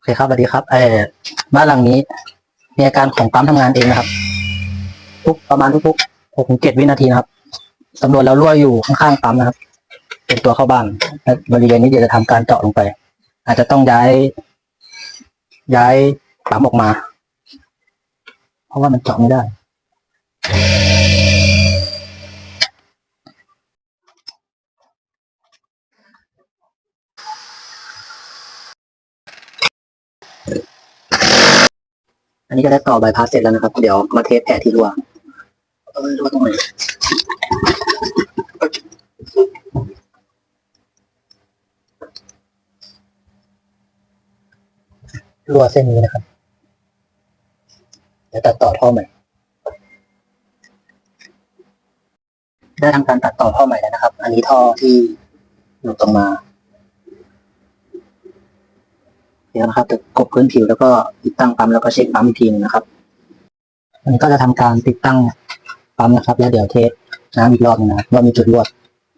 โอเคครับสวัสดีครับเออบ้านหลังนี้ มีอาการของปั๊มทำงานเองนะครับ ทุกประมาณทุกๆหกถึงเจ็ดวินาทีนะครับสำรวจแล้วรั่วอยู่ข้างๆปั๊มนะครับ เป็นตัวเข้าบ้านบริเวณนี้เดี๋ยวจะทำการเจาะลงไป อาจจะต้องย้าย ย้ายปั๊มออกมา เพราะว่ามันเจาะไม่ได้ อันนี้ก็ได้ต่อบายพาสเสร็จแล้วนะครับ เดี๋ยวมาเทสแผลที่รั่วเออรั่วตรงไหนรั่วเส้นนี้นะครับเดี๋ยวตัดต่อท่อใหม่ ได้ทำการตัดต่อท่อใหม่แล้วนะครับ อันนี้ท่อที่หลุดออกมา เดี๋ยวนะครับจะกบพื้นผิวแล้วก็ติดตั้งปั๊มแล้วก็เช็คปั๊มอีกทีหนึงนะครับอันก็จะทำการติดตั้งปั๊มนะครับ แล้วเดี๋ยวเทสน้ำอีกรอบหนึงนะว่ามีจุดรั่ว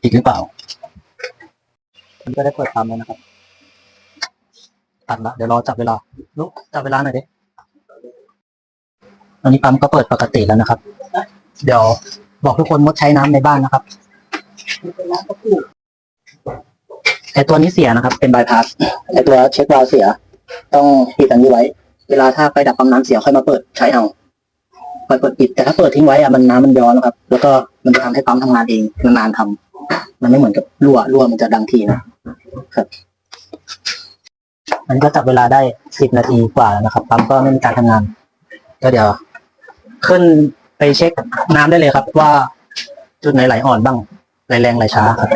อีกหรือเปล่าอันก็ได้เปิดปั๊มแล้วนะครับตัดละเดี๋ยวรอจับเวลาลุกจับเวลาหน่อยดิอันนี้ปั๊มก็เปิดปกติแล้วนะครับ เดี๋ยวบอกทุกคนงดใช้น้ำในบ้านนะครับไอตัวนี้เสียนะครับ เป็นบายพาสไอตัวเช็ควาล์วเสีย ต้องปิดอันนี้ไว้ เวลาถ้าไฟดับปั๊มน้ำเสียค่อยมาเปิดใช้เอาเปิดเปิดปิดแต่ถ้าเปิดทิ้งไว้อะมันน้ำมันย้อนนะครับ แล้วก็มันจะทำให้ปั๊มทำงานเองนานๆทำมันไม่เหมือนกับรั่วรั่วมันจะดังทีนะครับอันก็จับเวลาได้สิบนาทีกว่าแล้วนะครับปั๊มก็ไม่มีการทำงาน ก็เดี๋ยว ขึ้นไปเช็คน้ำได้เลยครับ ว่าจุดไหนไหลอ่อนบ้างไหลแรงไหลช้าครับ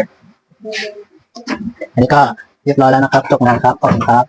อันนี้ก็เรียบร้อยแล้วนะครับจบงานครับขอบคุณครับ